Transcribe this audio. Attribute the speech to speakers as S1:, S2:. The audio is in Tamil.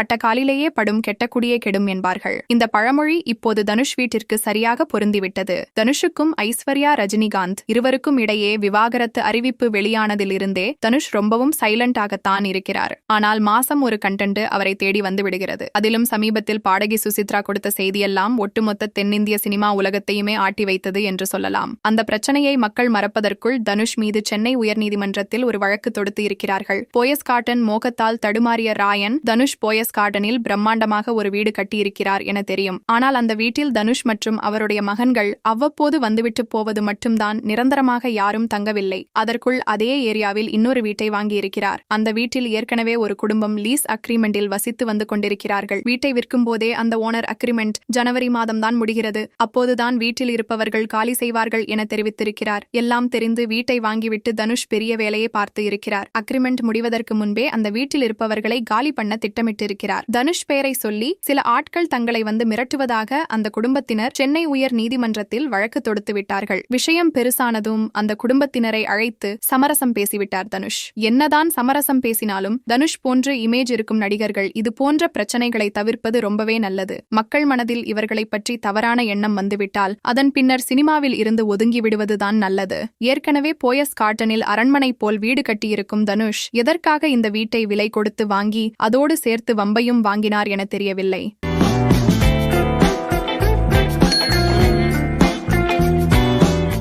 S1: பட்ட காலிலேயே படும் கெட்ட குடியே கெடும் என்பார்கள். இந்த பழமொழி இப்போது தனுஷ் வீட்டிற்கு சரியாக பொருந்திவிட்டது. தனுஷுக்கும் ஐஸ்வர்யா ரஜினிகாந்த் இருவருக்கும் இடையே விவாகரத்து அறிவிப்பு வெளியானதிலிருந்தே தனுஷ் ரொம்பவும் சைலண்டாகத்தான் இருக்கிறார். ஆனால் மாசம் ஒரு கண்டென்ட் அவரை தேடி வந்து விடுகிறது. அதிலும் சமீபத்தில் பாடகி சுசித்ரா கொடுத்த செய்தியெல்லாம் ஒட்டுமொத்த தென்னிந்திய சினிமா உலகத்தையுமே ஆட்டி வைத்தது என்று சொல்லலாம். அந்த பிரச்சனையை மக்கள் மறப்பதற்குள் தனுஷ் மீது சென்னை உயர்நீதிமன்றத்தில் ஒரு வழக்கு தொடுத்து இருக்கிறார்கள். போயஸ் காட்டன் மோகத்தால் தடுமாறிய ராயன் தனுஷ் போயஸ் கார்டனில் பிரம்மாண்டமாக ஒரு வீடு கட்டியிருக்கிறார் என தெரியும். ஆனால் அந்த வீட்டில் தனுஷ் மற்றும் அவருடைய மகன்கள் அவ்வப்போது வந்துவிட்டு போவது மட்டும்தான் நிரந்தரமாக யாரும் தங்கவில்லை. அதற்குள் அதே ஏரியாவில் இன்னொரு வீட்டை வாங்கியிருக்கிறார். அந்த வீட்டில் ஏற்கனவே ஒரு குடும்பம் லீஸ் அக்ரிமெண்டில் வசித்து வந்து கொண்டிருக்கிறார்கள். வீட்டை விற்கும் போதே அந்த ஓனர் அக்ரிமெண்ட் ஜனவரி மாதம்தான் முடிகிறது. அப்போதுதான் வீட்டில் இருப்பவர்கள் காலி செய்வார்கள் என தெரிவித்திருக்கிறார். எல்லாம் தெரிந்து வீட்டை வாங்கிவிட்டு தனுஷ் பெரிய வேலையை பார்த்து இருக்கிறார். அக்ரிமெண்ட் முடிவதற்கு முன்பே அந்த வீட்டில் இருப்பவர்களை காலி பண்ண திட்டமிட்டிருக்கிறார். தனுஷ் பெயரை சொல்லி சில ஆட்கள் தங்களை வந்து மிரட்டுவதாக அந்த குடும்பத்தினர் சென்னை உயர் நீதிமன்றத்தில் வழக்கு தொடுத்து விட்டார்கள். விஷயம் பெருசானதும் அந்த குடும்பத்தினரை அழைத்து சமரசம் பேசிவிட்டார் தனுஷ். என்னதான் சமரசம் பேசினாலும் தனுஷ் போன்ற இமேஜ் இருக்கும் நடிகர்கள் இது போன்ற பிரச்சனைகளை தவிர்ப்பது ரொம்பவே நல்லது. மக்கள் மனதில் இவர்களை பற்றி தவறான எண்ணம் வந்துவிட்டால் அதன் பின்னர் சினிமாவில் இருந்து ஒதுங்கி விடுவதுதான் நல்லது. ஏற்கனவே போயஸ் கார்டனில் அரண்மனை போல் வீடு கட்டியிருக்கும் தனுஷ் எதற்காக இந்த வீட்டை விலை கொடுத்து வாங்கி அதோடு சேர்த்து வம்பையும் வாங்கினார் என தெரியவில்லை.